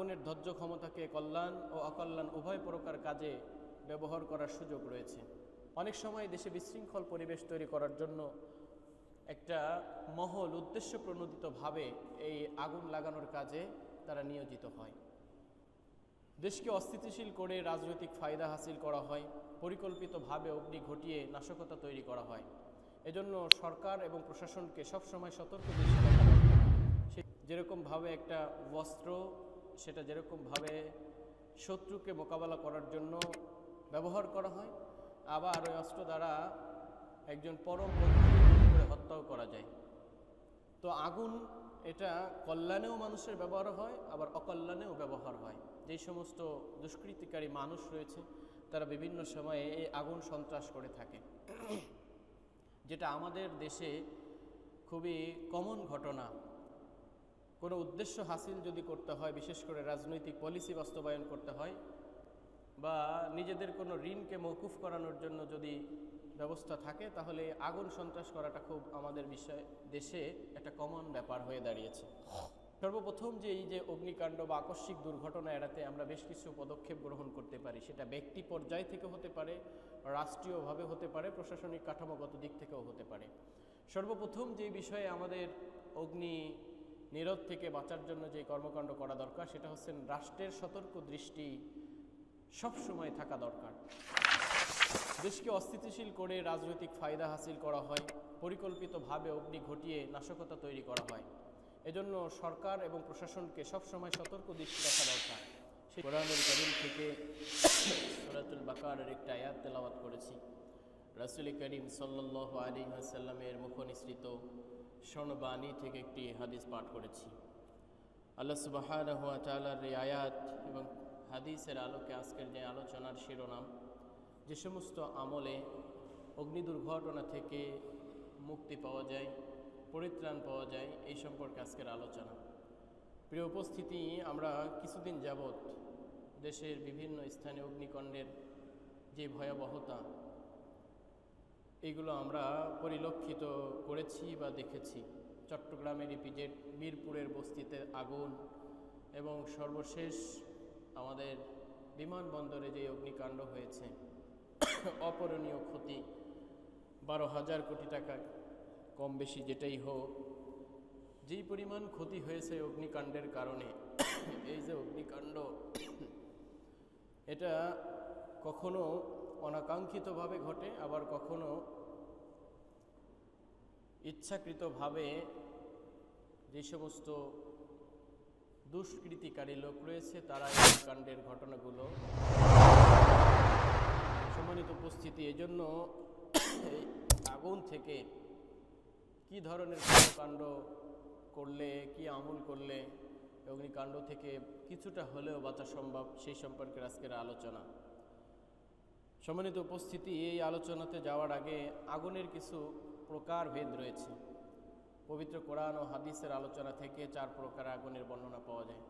আগুনের ধৈর্য ক্ষমতাকে কল্যাণ ও অকল্যাণ উভয় প্রকার কাজে ব্যবহার করার সুযোগ রয়েছে। অনেক সময় দেশে বিশৃঙ্খল পরিবেশ তৈরি করার জন্য একটা মহল উদ্দেশ্য প্রণোদিতভাবে এই আগুন লাগানোর কাজে তারা নিয়োজিত হয়। দেশকে অস্থিতিশীল করে রাজনৈতিক ফায়দা হাসিল করা হয়, পরিকল্পিতভাবে অগ্নি ঘটিয়ে নাশকতা তৈরি করা হয়। এজন্য সরকার এবং প্রশাসনকে সবসময় সতর্ক দৃষ্টি যেরকমভাবে একটা বস্ত্র সেটা যেরকমভাবে শত্রুকে মোকাবেলা করার জন্য ব্যবহার করা হয়, আবার ওই অস্ত্র দ্বারা একজন পরম করে হত্যাও করা যায়। তো আগুন এটা কল্যাণেও মানুষের ব্যবহার হয়, আবার অকল্যাণেও ব্যবহার হয়। যেই সমস্ত দুষ্কৃতিকারী মানুষ রয়েছে, তারা বিভিন্ন সময়ে এই আগুন সন্ত্রাস করে থাকে। যেটা আমাদের দেশে খুবই কমন ঘটনা। কোনো উদ্দেশ্য হাসিল যদি করতে হয়, বিশেষ করে রাজনৈতিক পলিসি বাস্তবায়ন করতে হয়, বা নিজেদের কোনো ঋণকে মৌকুফ করানোর জন্য যদি ব্যবস্থা থাকে, তাহলে আগুন সন্ত্রাস করাটা খুব আমাদের বিষয়, দেশে একটা কমন ব্যাপার হয়ে দাঁড়িয়েছে। সর্বপ্রথম যে এই যে অগ্নিকাণ্ড বা আকস্মিক দুর্ঘটনা এড়াতে আমরা বেশ কিছু পদক্ষেপ গ্রহণ করতে পারি। সেটা ব্যক্তি পর্যায় থেকে হতে পারে, রাষ্ট্রীয়ভাবে হতে পারে, প্রশাসনিক কাঠামোগত দিক থেকেও হতে পারে। সর্বপ্রথম যে বিষয়ে আমাদের অগ্নি নিরোধ থেকে বাঁচার জন্য যে কর্মকাণ্ড করা দরকার, সেটা হচ্ছে রাষ্ট্রের সতর্ক দৃষ্টি সবসময় থাকা দরকার। দেশকে অস্থিতিশীল করে রাজনৈতিক ফায়দা হাসিল করা হয়, পরিকল্পিতভাবে অগ্নি ঘটিয়ে নাশকতা তৈরি করা হয়। এজন্য সরকার এবং প্রশাসনকে সবসময় সতর্ক দৃষ্টি রাখা দরকার। সেই করিম থেকে সুরাতুল বাকারের একটা আয়াত তেলাওয়াত করেছি। রাসুল করিম সাল্লাহ আলী সাল্লামের মুখনিসৃত স্বর্ণবাণী থেকে একটি হাদিস পাঠ করেছি। আল্লাহ সুবাহ তালার এই আয়াত এবং হাদিসের আলোকে আজকের যে আলোচনার শিরোনাম, যে সমস্ত আমলে অগ্নি দুর্ঘটনা থেকে মুক্তি পাওয়া যায়, পরিত্রাণ পাওয়া যায়, এই সম্পর্কে আজকের আলোচনা। প্রিয় উপস্থিতি, আমরা কিছুদিন যাবৎ দেশের বিভিন্ন স্থানে অগ্নিকাণ্ডের যে ভয়াবহতা এগুলো আমরা পরিলক্ষিত করেছি বা দেখেছি। চট্টগ্রামের ইপিজেড মিরপুরের বস্তিতে আগুন এবং সর্বশেষ আমাদের বিমানবন্দরে যে অগ্নিকাণ্ড হয়েছে, অপরণীয় ক্ষতি বারো হাজার কোটি টাকা, কম বেশি যেটাই হোক। যেই পরিমাণ ক্ষতি হয়েছে অগ্নিকাণ্ডের কারণে, এই যে অগ্নিকাণ্ড, এটা কখনো অনাকাঙ্ক্ষিতভাবে ঘটে, আবার কখনো ইচ্ছাকৃতভাবে যে সমস্ত দুষ্কৃতিকারী লোক রয়েছে, তারা এই কাণ্ডের ঘটনাগুলো সম্মানিত উপস্থিতি, এজন্য এই আগুন থেকে কি ধরনের কর্মকাণ্ড করলে, কি আমল করলে, অগ্নিকাণ্ড থেকে কিছুটা হলেও বাঁচা সম্ভব, সেই সম্পর্কে আজকের আলোচনা। সম্মানিত উপস্থিতি, এই আলোচনাতে যাওয়ার আগে আগুনের কিছু প্রকার ভেদ রয়েছে। পবিত্র কোরআন ও হাদিসের আলোচনা থেকে চার প্রকার আগুনের বর্ণনা পাওয়া যায়।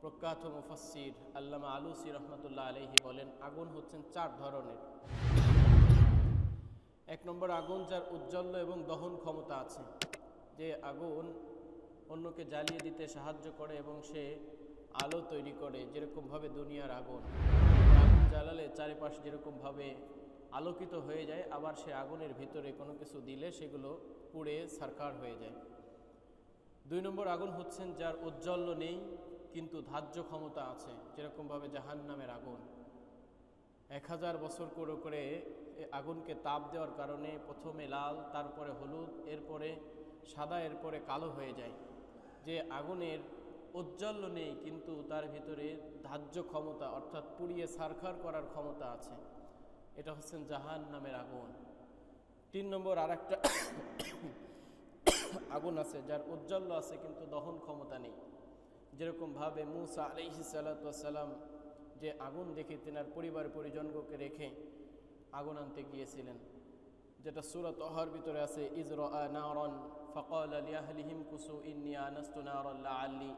প্রখ্যাত মুফাসির আল্লামা আলুসি রহমতুল্লাহ আলহি বলেন, আগুন হচ্ছেন চার ধরনের। এক নম্বর আগুন যার উজ্জ্বল্য এবং দহন ক্ষমতা আছে। যে আগুন অন্যকে জ্বালিয়ে দিতে সাহায্য করে এবং সে আলো তৈরি করে, যেরকমভাবে দুনিয়ার আগুন। জ্বালালে চারিপাশ যেরকমভাবে আলোকিত হয়ে যায়, আবার সে আগুনের ভিতরে কোনো কিছু দিলে সেগুলো পুড়ে সারকার হয়ে যায়। দুই নম্বর আগুন হচ্ছেন যার উজ্জ্বল্য নেই, কিন্তু ধার্য ক্ষমতা আছে, যেরকমভাবে জাহান নামের আগুন। এক হাজার বছর করে করে আগুনকে তাপ দেওয়ার কারণে প্রথমে লাল, তারপরে হলুদ, এরপরে সাদা, এরপরে কালো হয়ে যায়। যে আগুনের উজ্জ্বল্য নেই, কিন্তু তার ভিতরে ধার্য ক্ষমতা, অর্থাৎ পুড়িয়ে সারখার করার ক্ষমতা আছে। এটা হচ্ছেন জাহান নামের আগুন। তিন নম্বর আর একটা আগুন আছে, যার উজ্জ্বল্য আছে, কিন্তু দহন ক্ষমতা নেই। যেরকমভাবে মুসা আলিহি সাল্লাম যে আগুন দেখে তেনার পরিবার পরিজনকে রেখে আগুন আনতে গিয়েছিলেন, যেটা সুরত অহার ভিতরে আছে ইজর নারন ফকল আলিয়াহলিহিম কুসু ইন্নিয়া নাস্তু নারল্লা আল্লি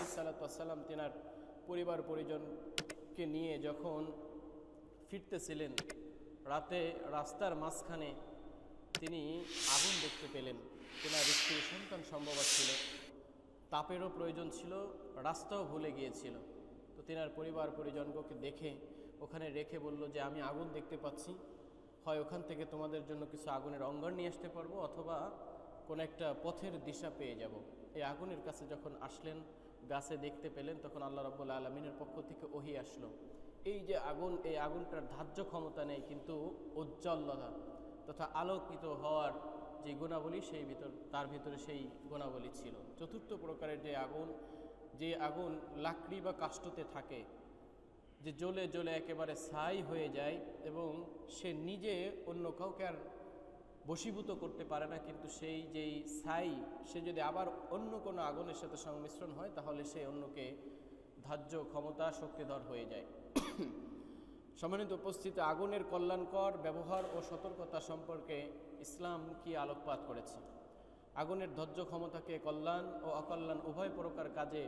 মুসা তেনার পরিবার পরিজনকে নিয়ে যখন ফিরতেছিলেন, রাতে রাস্তার মাঝখানে তিনি আগুন দেখতে পেলেন। তেনার স্ত্রী সন্তান সম্ভব ছিল, তাপেরও প্রয়োজন ছিল, রাস্তাও ভুলে গিয়েছিল। তো তেনার পরিবার পরিজনকে দেখে, ওখানে রেখে বলল যে, আমি আগুন দেখতে পাচ্ছি। হয় ওখান থেকে তোমাদের জন্য কিছু আগুনের অঙ্গার নিয়ে আসতে পারব অথবা কোনো একটা পথের দিশা পেয়ে যাব। এই আগুনের কাছে যখন আসলেন, গাছে দেখতে পেলেন, তখন আল্লাহ রব্বুল আলমিনের পক্ষ থেকে ওহি আসলো। এই যে আগুন, এই আগুনটার ধার্য ক্ষমতা নেই, কিন্তু উজ্জ্বলতা তথা আলোকিত হওয়ার যে গুণাবলী, সেই ভিতর, তার ভিতরে সেই গুণাবলী ছিল। চতুর্থ প্রকারের যে আগুন যে আগুন লাকড়ি বা কাষ্টতে থাকে, যে জ্বলে জ্বলে একেবারে ছাই হয়ে যায় এবং সে নিজে অন্য কাউকে আর বশীভূত করতে পারে না, কিন্তু সেই যেই ছাই, সে যদি আবার অন্য কোনো আগুনের সাথে সংমিশ্রণ হয়, তাহলে সে অন্যকে ধার্য ক্ষমতা শক্তিধর হয়ে যায়। সম্মানিত উপস্থিত, আগুনের কল্যাণকর ব্যবহার ও সতর্কতা সম্পর্কে ইসলাম কি আলোকপাত করেছে? আগুনের ধৈর্য ক্ষমতাকে কল্যাণ ও অকল্যাণ উভয় প্রকার কাজে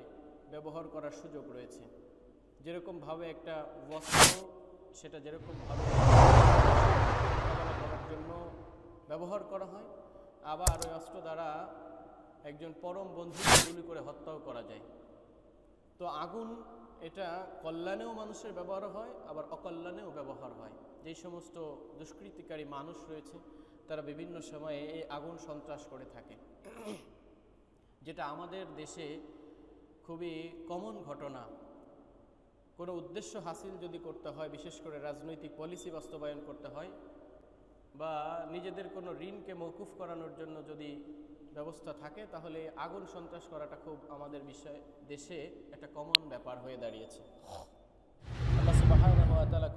ব্যবহার করার সুযোগ রয়েছে। যেরকমভাবে একটা বস্ত্র, সেটা যেরকমভাবে জন্য ব্যবহার করা হয়। আবার ওই অস্ত্র দ্বারা একজন পরম বন্ধুকে গুলি করে হত্যাও করা যায়। তো আগুন এটা কল্যাণেও মানুষের ব্যবহার হয়, আবার অকল্যাণেও ব্যবহার হয়। যেই সমস্ত দুষ্কৃতিকারী মানুষ রয়েছে, তারা বিভিন্ন সময়ে এই আগুন সন্ত্রাস করে থাকে। যেটা আমাদের দেশে খুবই কমন ঘটনা। কোনো উদ্দেশ্য হাসিল যদি করতে হয়, বিশেষ করে রাজনৈতিক পলিসি বাস্তবায়ন করতে হয় বা নিজেদের কোনো ঋণকে মৌকুফ করানোর জন্য যদি ব্যবস্থা থাকে, তাহলে আগুন সন্ত্রাস করাটা খুব আমাদের বিষয়, দেশে একটা কমন ব্যাপার হয়ে দাঁড়িয়েছে।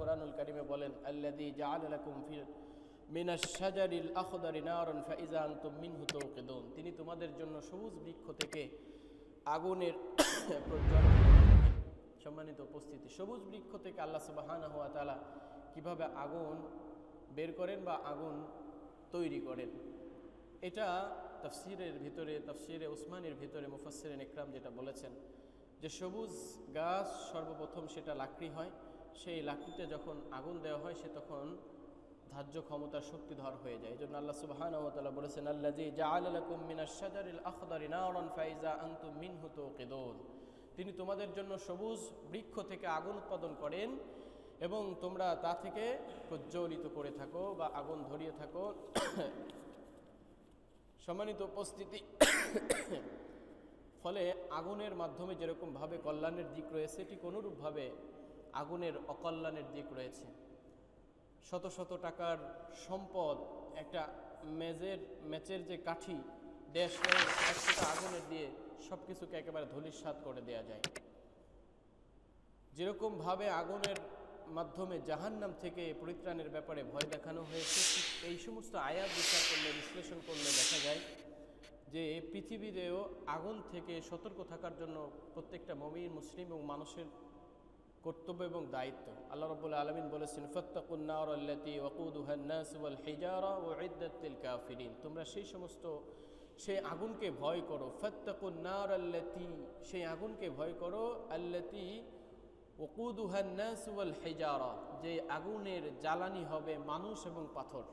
কোরআনুল কারীমে বলেন, আল্লাযী জাআলা লাকুম ফিল, মিনাশ শাজারিল আখদারি নারান ফাইজা আনতুম মিনহু তিনি তোমাদের জন্য সবুজ বৃক্ষ থেকে আগুনের সম্মানিত উপস্থিতি, সবুজ বৃক্ষ থেকে আল্লাহ সুবহানাহু ওয়া তাআলা কীভাবে আগুন বের করেন বা আগুন তৈরি করেন। এটা তফসিরের ভিতরে, তফসিরে উসমানের ভিতরে মুফাসসিরিন ইকরাম যেটা বলেছেন যে সবুজ গাছ সর্বপ্রথম সেটা লাকড়ি হয়, সেই লাকড়িতে যখন আগুন দেওয়া হয় সে তখন ধার্য ক্ষমতার শক্তিধর হয়ে যায়। এই জন্য আল্লাহ তাআলা বলেছেন নারান ফাইজা আনতুম মিনহু তুকিদুন তিনি তোমাদের জন্য সবুজ বৃক্ষ থেকে আগুন উৎপাদন করেন এবং তোমরা তা থেকে প্রজ্বলিত করে থাকো বা আগুন ধরিয়ে থাকো। সম্মানিত উপস্থিতি। ফলে আগুনের মাধ্যমে যেরকমভাবে কল্যাণের দিক রয়েছে, ঠিক অনুরূপভাবে আগুনের অকল্যাণের দিক রয়েছে। শত শত টাকার সম্পদ, একটা মেজের ম্যাচের যে কাঠি, দেশ একশোটা আগুনের দিয়ে সব কিছুকে একেবারে ধূলিসাৎ করে দেয়া যায়। যেরকমভাবে আগুনের মাধ্যমে জাহান্নাম থেকে পরিত্রাণের ব্যাপারে ভয় দেখানো হয়েছে। এই সমস্ত আয়াত বিচার করলে, বিশ্লেষণ করলে দেখা যায় যে পৃথিবীতেও আগুন থেকে সতর্ক থাকার জন্য প্রত্যেকটা মমিন, মুসলিম এবং মানুষের কর্তব্য এবং দায়িত্ব। আল্লাহ রব্বুল আলমিন বলেছেন হিজারা ও তোমরা সেই সমস্ত, সেই আগুনকে ভয় করো। ফত্তাকুন্নার আল্লাতি, সেই আগুনকে ভয় করো। আল্লাতি ওকুদুহান নাস ওয়াল হিজারা, যে আগুনের জ্বালানি হবে মানুষ এবং পাথর।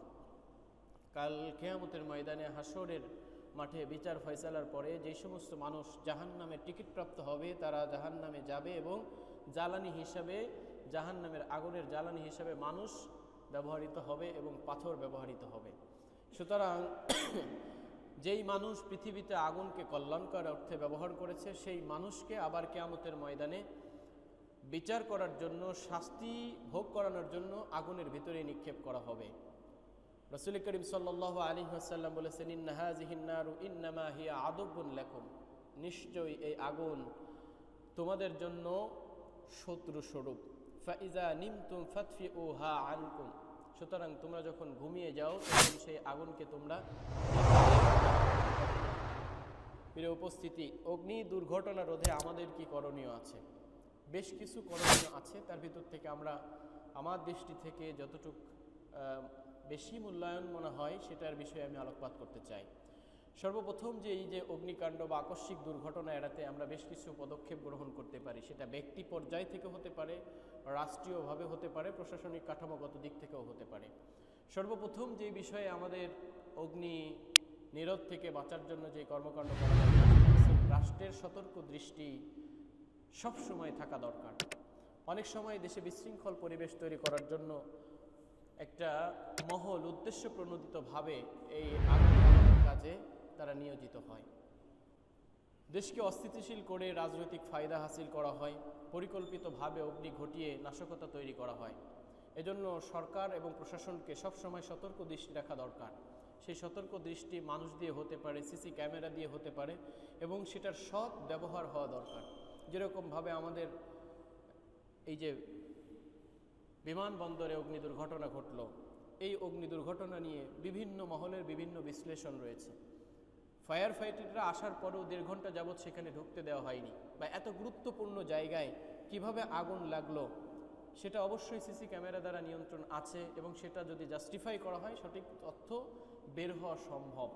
কাল কেয়ামতের ময়দানে হাসরের মাঠে বিচার ফয়সালার পরে যে সমস্ত মানুষ জাহান নামে টিকিট প্রাপ্ত হবে, তারা জাহান নামে যাবে এবং জ্বালানি হিসাবে জাহান নামের আগুনের জ্বালানি হিসাবে মানুষ ব্যবহৃত হবে এবং পাথর ব্যবহৃত হবে। সুতরাং যেই মানুষ পৃথিবীতে আগুনকে কল্যাণকর অর্থে ব্যবহার করেছে, সেই মানুষকে আবার কেয়ামতের ময়দানে বিচার করার জন্য, শাস্তি ভোগ করানোর জন্য আগুনের ভিতরে নিক্ষেপ করা হবে। রসুল করিম সাল্লাহ আলী আসাল্লাম বলেছেন ইন্নাহাজিহিন্নারু ইন্নামা হিয়া আদবুন লেখম নিশ্চয়ই এই আগুন তোমাদের জন্য শত্রু স্বরূপ ফাইজা নিমতুম ফাতফি ও হা আনকুম। সুতরাং তোমরা যখন ঘুমিয়ে যাও, তখন সেই আগুনকে তোমরা প্রিয় উপস্থিতি, অগ্নি দুর্ঘটনা রোধে আমাদের কি করণীয় আছে? বেশ কিছু করণীয় আছে, তার ভিতর থেকে আমরা আমার দৃষ্টি থেকে যতটুক বেশি মূল্যায়ন মনে হয় সেটার বিষয়ে আমি আলোকপাত করতে চাই। সর্বপ্রথম যে এই যে অগ্নিকাণ্ড বা আকস্মিক দুর্ঘটনা এড়াতে আমরা বেশ কিছু পদক্ষেপ গ্রহণ করতে পারি, সেটা ব্যক্তি পর্যায় থেকে হতে পারে, রাষ্ট্রীয়ভাবে হতে পারে, প্রশাসনিক কাঠামোগত দিক থেকেও হতে পারে। সর্বপ্রথম যে বিষয়ে আমাদের অগ্নি নিরোধ থেকে বাঁচার জন্য যে কর্মকাণ্ড করা রাষ্ট্রের সতর্ক দৃষ্টি সব সময় থাকা দরকার। অনেক সময় দেশে বিশৃঙ্খল পরিবেশ তৈরি করার জন্য একটা মহল উদ্দেশ্য প্রণোদিতভাবে এই কাজে তারা নিয়োজিত হয়। দেশকে অস্থিতিশীল করে রাজনৈতিক ফায়দা হাসিল করা হয়, পরিকল্পিতভাবে অগ্নি ঘটিয়ে নাশকতা তৈরি করা হয়। এজন্য সরকার এবং প্রশাসনকে সবসময় সতর্ক দৃষ্টি রাখা দরকার। সেই সতর্ক দৃষ্টি মানুষ দিয়ে হতে পারে, সিসি ক্যামেরা দিয়ে হতে পারে এবং সেটার সৎ ব্যবহার হওয়া দরকার। যেরকমভাবে আমাদের এই যে বিমানবন্দরে অগ্নি দুর্ঘটনা ঘটল, এই অগ্নি দুর্ঘটনা নিয়ে বিভিন্ন মহলের বিভিন্ন বিশ্লেষণ রয়েছে। ফায়ার ফাইটাররা আসার পরেও দেড় ঘণ্টা যাবৎ সেখানে ঢুকতে দেওয়া হয়নি বা এত গুরুত্বপূর্ণ জায়গায় কীভাবে আগুন লাগল সেটা অবশ্যই সিসি ক্যামেরা দ্বারা নিয়ন্ত্রণ আছে এবং সেটা যদি জাস্টিফাই করা হয়, সঠিক তথ্য বের হওয়া সম্ভব।